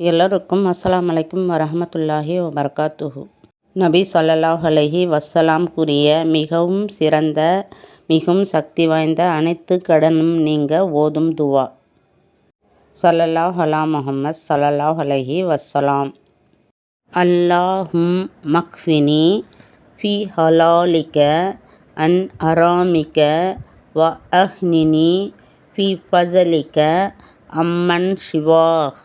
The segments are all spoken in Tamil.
எல்லோருக்கும் அஸ்லாம் வலைக்கும் வரமத்துல்லாஹி வபரகாத்துஹு. நபி ஸல்லல்லாஹு அலஹி வசலாம் கூறிய மிகவும் சிறந்த மிகவும் சக்தி வாய்ந்த அனைத்து கடனும் நீங்க ஓதும் துவா. சல்லல்லாஹ் அலா முகமது சல்லல்லாஹ் அலஹி வசலாம் அல்லாஹும் மக்ஃபினி ஃபி ஹலாலிக அன் அராமிக்க வ அஹ்னினி ஃபி ஃபசலிக்க அம்மன் சிவாஹ்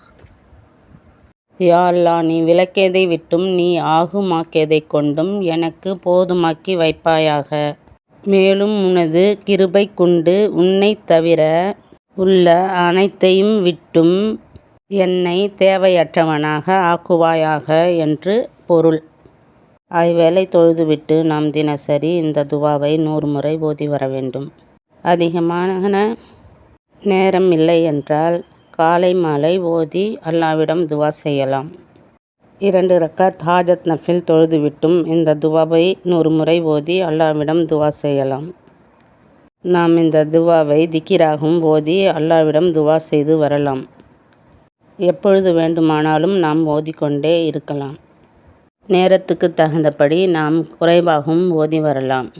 யா அல்லாஹ் நீ விலக்கியதை விட்டும் நீ ஆகுமாக்கியதைக் கொண்டும் எனக்கு போதுமாக்கி வைப்பாயாக. மேலும் உனது கிருபை கொண்டு உன்னைத் தவிர உள்ள அனைத்தையும் விட்டும் என்னை தேவையற்றவனாக ஆக்குவாயாக என்று பொருள். ஐவேளை தொழுதுவிட்டு நாம் தினசரி இந்த துவாவை நூறு முறை ஓதி வர வேண்டும். அதிகமான நேரம் இல்லை என்றால் காலை மாலை ஓதி அல்லாவிடம் துவா செய்யலாம். இரண்டு ரக்காத் ஹாஜத் நஃபில் தொழுதுவிட்டும் இந்த துவாவை நூறு முறை ஓதி அல்லாவிடம் துவா செய்யலாம். நாம் இந்த துவாவை திக்கிராகவும் ஓதி அல்லாவிடம் துவா செய்து வரலாம். எப்பொழுது வேண்டுமானாலும் நாம் ஓதிக்கொண்டே இருக்கலாம். நேரத்துக்கு தகுந்தபடி நாம் குறைவாகவும் ஓதி வரலாம்.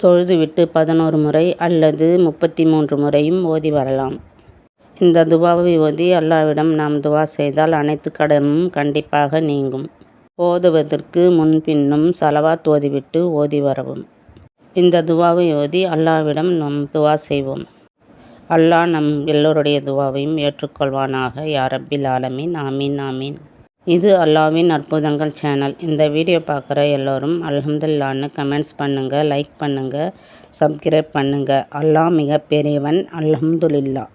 தொழுதுவிட்டு பதினோரு முறை அல்லது முப்பத்தி மூன்று முறையும் ஓதி வரலாம். இந்த துவாவை ஓதி அல்லாவிடம் நாம் துவா செய்தால் அனைத்து கடனும் கண்டிப்பாக நீங்கும். ஓதுவதற்கு முன்பின்னும் சலவாத் ஓதிவிட்டு ஓதி வரவும். இந்த துவாவை ஓதி அல்லாவிடம் நாம் துவா செய்வோம். அல்லாஹ் நம் எல்லோருடைய துவாவையும் ஏற்றுக்கொள்வானாக. யாரப்பில் ஆலமீன். ஆமீன் ஆமீன். இது அல்லாவின் அற்புதங்கள் சேனல் இந்த வீடியோ பார்க்குற எல்லோரும் அல்ஹம்துல்லான்னு கமெண்ட்ஸ் பண்ணுங்கள் லைக் பண்ணுங்கள் சப்ஸ்கிரைப் பண்ணுங்கள் அல்லாஹ் மிக பெரியவன் அல்ஹம்துலில்லா